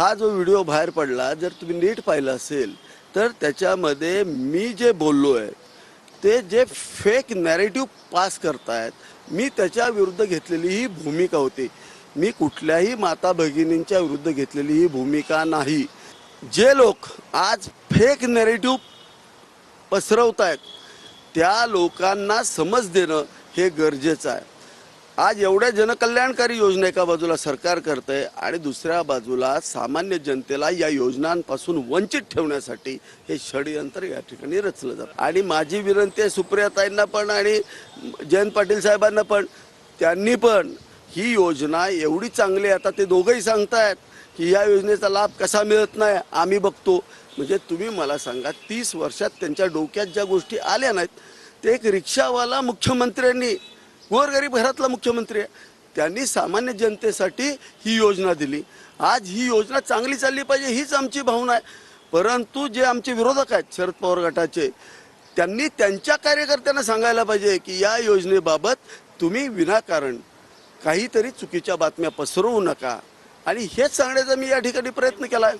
हा जो व्हिडिओ बाहेर पडला जर तुम्ही नीट पाहिला असेल तर त्याच्यामध्ये मी जे बोललो आहे ते जे फेक नॅरेटिव्ह पास करतायत मी त्याच्या विरुद्ध घेतलेली ही भूमिका होती. मी कुठल्याही माता भगिनींच्या विरुद्ध घेतलेली ही भूमिका नाही. जे लोक आज फेक नॅरेटिव्ह पसरवत आहेत त्या लोकांना समज देणं हे गरजेचं आहे. आज एवढ्या जनकल्याणकारी योजना एका बाजूला सरकार करतंय आणि दुसऱ्या बाजूला सामान्य जनतेला या योजनांपासून वंचित ठेवण्यासाठी हे षडयंत्र या ठिकाणी रचलं जातं. आणि माझी विनंती आहे सुप्रियाताईंना पण आणि जयंत पाटील साहेबांना पण त्यांनी पण ही योजना एवढी चांगली आहे. आता ते दोघंही सांगतायत की या योजनेचा लाभ कसा मिळत नाही आम्ही बघतो. म्हणजे तुम्ही मला सांगा तीस वर्षात त्यांच्या डोक्यात ज्या गोष्टी आल्या नाहीत ते एक रिक्षावाला मुख्यमंत्र्यांनी गोरगरीब घरातला मुख्यमंत्री आहे. त्यांनी सामान्य जनतेसाठी ही योजना दिली. आज ही योजना चांगली चालली पाहिजे हीच आमची भावना आहे. परंतु जे आमचे विरोधक आहेत शरद पवार गटाचे त्यांनी त्यांच्या कार्यकर्त्यांना सांगायला पाहिजे की या योजनेबाबत तुम्ही विनाकारण काहीतरी चुकीच्या बातम्या पसरवू नका. आणि हेच सांगण्याचा मी या ठिकाणी प्रयत्न केला आहे